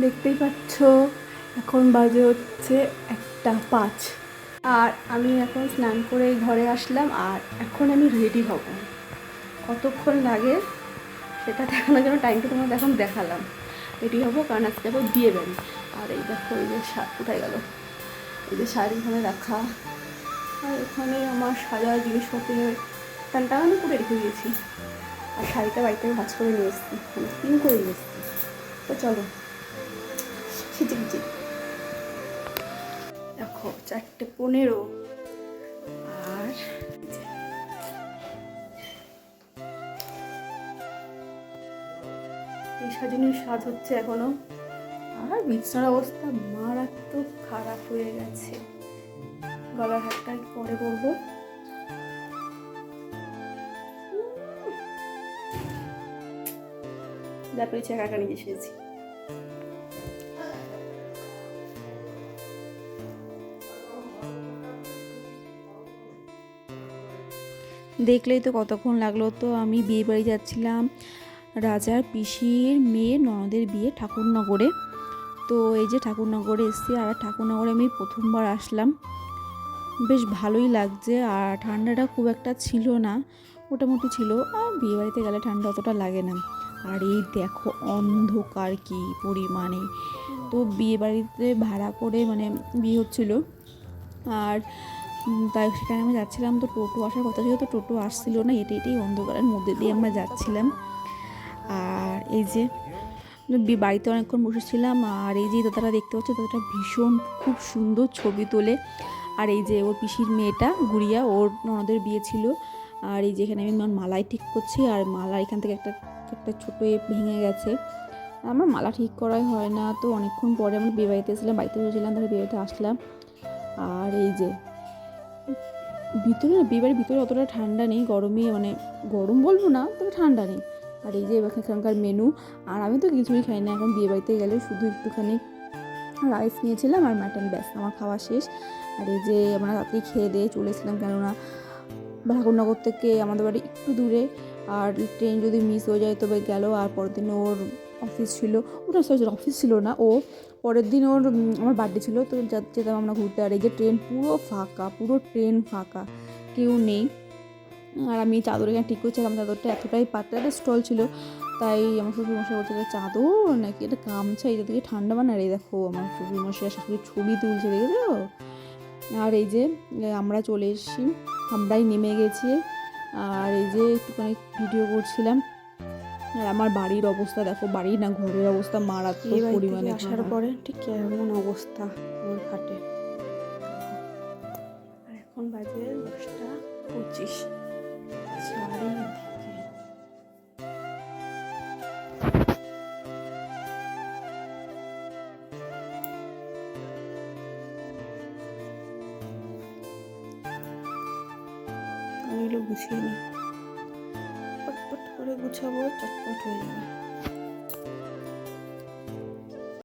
দেখতেই পাচ্ছ, এখন বাজে হচ্ছে একটা পাঁচ। আর আমি এখন স্নান করে ঘরে আসলাম, আর এখন আমি রেডি হব। কতক্ষণ লাগে সেটা দেখানোর জন্য টাইমটা তোমাকে এখন দেখালাম। রেডি হব, কারণ আজকে যাব বিয়ে বাড়ি। আর এই দেখো, এই যে কোথায় গেল? এই যে শাড়ি এখানে রাখা। আর এখানে আমার সাজার জিনিসপত্রের টানটা আমি করে রেখে দিয়েছি। আর শাড়িটা বাড়িতে ভাজ করে নিয়ে এসেছি মানে পিন করে নিয়ে এসেছি। তো চলো। খিচি খিচি। দেখো, চারটে পনেরো। আর এই সাজানোর স্বাদ হচ্ছে এখনও। আর বিছানার অবস্থা মারাত্মক খারাপ হয়ে গেছে। গলার হাতটা পরে পরবো যা পেরেছি, একা একা নিজে এসেছি দেখলেই তো কতক্ষণ লাগল। তো আমি বিয়ে বাড়ি যাচ্ছিলাম রাজার পিসির মেয়ে ননদের বিয়ে ঠাকুরনগরে। তো এই যে ঠাকুরনগরে এসেছি আর ঠাকুরনগরে আমি প্রথমবার আসলাম। বেশ ভালোই লাগছে আর ঠান্ডাটা খুব একটা ছিল না, মোটামুটি ছিল। আর বিয়ে বাড়িতে গেলে ঠান্ডা অতটা লাগে না। আর এই দেখো অন্ধকার কি পরিমাণে। তো বিয়ে বাড়িতে ভাড়া করে মানে বিয়ে হচ্ছিল। আর তাই সেখানে আমরা যাচ্ছিলাম। তো টোটো আসার কথা ছিল, তো টোটো আসছিল না, হেঁটে হেঁটেই অন্ধকারের মধ্যে দিয়ে আমরা যাচ্ছিলাম। আর এই যে বাড়িতে অনেকক্ষণ বসেছিলাম, আর এই যে দাদাটা দেখতে পাচ্ছ, দাদাটা ভীষণ খুব সুন্দর ছবি তোলে। আর এই যে ওর পিসির মেয়েটা, গুড়িয়া, ওর ননদের বিয়ে ছিল। আর এই যে এখানে আমি মালাই ঠিক করছি, আর মালা এখান থেকে একটা একটা ছোটো ভেঙে গেছে। আমার মালা ঠিক করাই হয় না, তো অনেকক্ষণ পরে আমরা বিয়ে বাড়িতে এসেছিলাম, বাড়িতে বসেছিলাম, তারপরে বিয়ে বাড়িতে আসলাম। আর এই যে ভিতরে না বিয়েবাড়ির ভিতরে অতটা ঠান্ডা নেই, গরমে মানে গরম বলব না, তবে ঠান্ডা নেই। আর এই যে এখানকার মেনু আর আমি তো কিছুই খাই না, এখন বিয়ে বাড়িতে গেলে শুধু একটুখানি রাইস নিয়েছিলাম আর মাটন ব্যাস, আমার খাওয়া শেষ। আর এই যে আমরা রাত্রে খেয়ে দিয়ে চলে এসেছিলাম, কেননা ঠাকুরনগর থেকে আমাদের বাড়ি একটু দূরে, আর ট্রেন যদি মিস হয়ে যায় তবে গেল, আর পরের দিন ওর অফিস ছিল, ওটা সরি অফিস ছিল না, ও পরের দিন ওর আমার বার্থডে ছিল, তো যা- যেতাম আমরা ঘুরতে। আর এই যে ট্রেন পুরো ফাঁকা, পুরো ট্রেন ফাঁকা, কেউ নেই। আর আমি চাদর এখানে ঠিক করছিলাম, চাদরটা এতটাই পাতলা, একটা স্টল ছিল। তাই আমার শ্বশুর মশাই বলছে, এটা চাদর নাকি? এটা গামছা? এটা থেকে ঠান্ডা বানায় এই দেখো, আমার শ্বশুর মশাই আর শাশুড়ি ছবি তুলছে, দেখেছ? আর এই যে আমরা চলে এসেছি। আমরাই নেমে গেছি। আর এই যে একটুখানি ভিডিও করছিলাম। আর আমার বাড়ির অবস্থা দেখো বাড়ি না ঘরের অবস্থা মারাত্মক পরিমাণে আসার পরে ঠিক কেমন অবস্থা ওর খাটে। আর এখন বাজে দশটা পঁচিশ। চারিদিকে। গুছিয়ে নিই। গুছাবো চটপট হয়ে যাবে।